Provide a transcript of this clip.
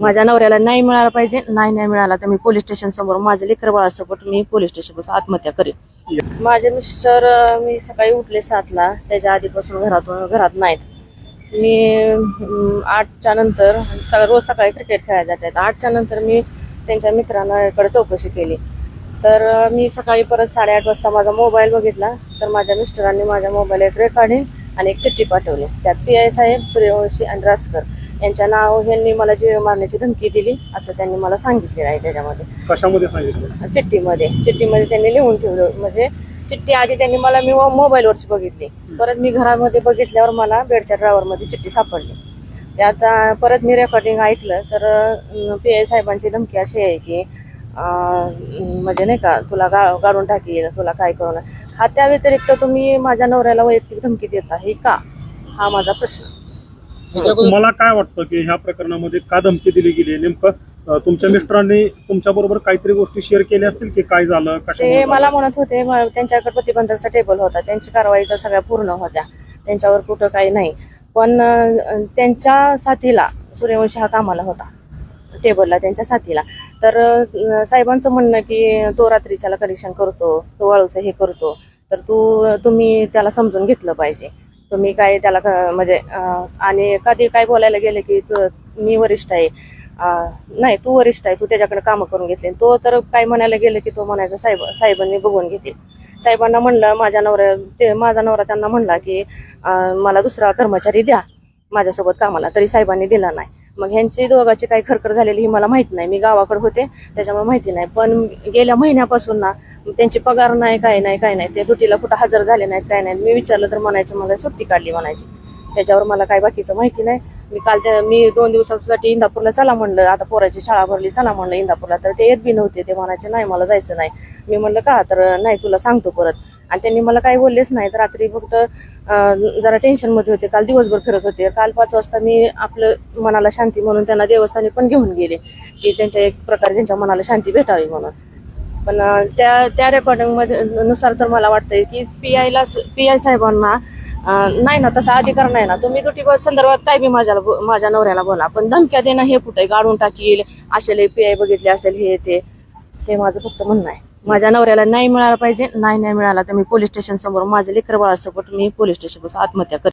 माझ्या नवऱ्याला नाही मिळाला पाहिजे नाही नाही मिळाला तर मी पोलीस स्टेशन समोर माझ्या लेकर बाळासोबत मी पोलीस स्टेशन आत्महत्या करेन. माझे मिस्टर मी सकाळी उठले सातला त्याच्या आधीपासून घरातून घरात नाहीत. मी आठच्या नंतर सगळं रोज सकाळी क्रिकेट खेळायला जातात आठच्या नंतर मी त्यांच्या मित्रांकडे चौकशी केली. तर मी सकाळी परत साडेआठ वाजता माझा मोबाईल बघितला. तर माझ्या मिस्टरांनी माझ्या मोबाईल एक रेकॉर्डिंग आणि एक चिठ्ठी पाठवली. त्यात पी आय साहेब सूर्यवंशी आणि रासकर. यांच्या नाव यांनी मला जीव मारण्याची धमकी दिली असं त्यांनी मला सांगितलेलं आहे त्याच्यामध्ये. कशामध्ये सांगितलं? चिठ्ठीमध्ये. चिठ्ठीमध्ये त्यांनी लिहून ठेवलं. म्हणजे चिठ्ठी आधी त्यांनी मला मी मोबाईलवरची बघितली. परत मी घरामध्ये बघितल्यावर मला बेडच्या ड्रायव्हरमध्ये चिठ्ठी सापडली. त्यात परत मी रेकॉर्डिंग ऐकलं तर पी आय साहेबांची धमकी अशी आहे की म्हणजे नाही का तुला गा गाडून टाकील तुला काय करू हा त्या व्यतिरिक्त तुम्ही माझ्या नवऱ्याला वैयक्तिक धमकी देता हे का? हा माझा प्रश्न. तुम्हाला काय वाटतं की ह्या प्रकरणामध्ये का धमकी दिली गेली? नेमकं तुमच्या मिस्टरांनी तुमच्या बरोबर काहीतरी गोष्टी शेअर केल्या असतील की काय झालं? ते मला? म्हणत होते त्यांच्याकडे प्रतिबंधाचा टेबल होता. त्यांची कारवाई तर सगळ्या पूर्ण होत्या. त्यांच्यावर कुठं काही नाही. पण त्यांच्या साथीला सूर्यवंशी हा कामाला होता. टेबलला त्यांच्या साथीला. तर साहेबांचं म्हणणं की तो रात्रीच्याला कनेक्शन करतो तो वाळूचं हे करतो. तर तू तुम्ही त्याला समजून घेतलं पाहिजे. तुम्ही काय त्याला क- म्हणजे आणि कधी काय बोलायला गेले की तू- मी वरिष्ठ आहे. नाही तू वरिष्ठ आहे तू त्याच्याकडे कामं करून घेतले. तो तर काय म्हणायला गेलं की तो म्हणायचा साहेब साहेबांनी बघून घेते साहेबांना म्हणलं माझ्या नवऱ्या ते माझा नवरा त्यांना म्हणला की मला दुसरा कर्मचारी द्या माझ्यासोबत कामाला. तरी साहेबांनी दिला नाही. मग ह्यांची दोघाची काही खरखर झालेली ही मला माहीत नाही. मी गावाकडे होते त्याच्यामुळे माहिती नाही. पण गेल्या महिन्यापासून ना त्यांची पगार नाही काय नाही काय नाही. ते ड्युटीला कुठं हजर झाले नाहीत काय नाही मी विचारलं तर म्हणायचं मला सुट्टी काढली म्हणायची. त्याच्यावर मला काय बाकीचं माहिती नाही. मी काल त्या मी दोन दिवसासाठी इंदापूरला चला म्हणलं. आता पोराची शाळा भरली चला म्हणलं इंदापूरला. तर ते येत बी नव्हते. ते म्हणायचे नाही मला जायचं नाही. मी म्हणलं का? तर नाही तुला सांगतो परत. आणि त्यांनी मला काही बोललेच नाहीत रात्री फक्त जरा टेन्शनमध्ये होते. काल दिवसभर फिरत होते. काल पाच वाजता मी आपलं मनाला शांती म्हणून त्यांना देवस्थानी पण घेऊन गेले. की त्यांच्या एक प्रकारे त्यांच्या मनाला शांती भेटावी म्हणून. पण त्या त्या रेकॉर्डिंगमध्ये नुसार तर मला वाटतंय की पी आयला पी आय साहेबांना नाही ना तसा अधिकार नाही ना. तुम्ही तुटी संदर्भात काय बी माझ्याला माझ्या नवऱ्याला बोला. पण धमक्या देणं हे कुठे? गाडून टाकील. असेल पी आय बघितले असेल हे ते. हे माझं फक्त म्हणणं आहे. माझ्या नवऱ्याला नाही मिळाला पाहिजे नाही नाही मिळाला तर मी पोलीस स्टेशन समोर माझ्या लेकर बाळासोबत मी पोलीस स्टेशन आत्महत्या करेन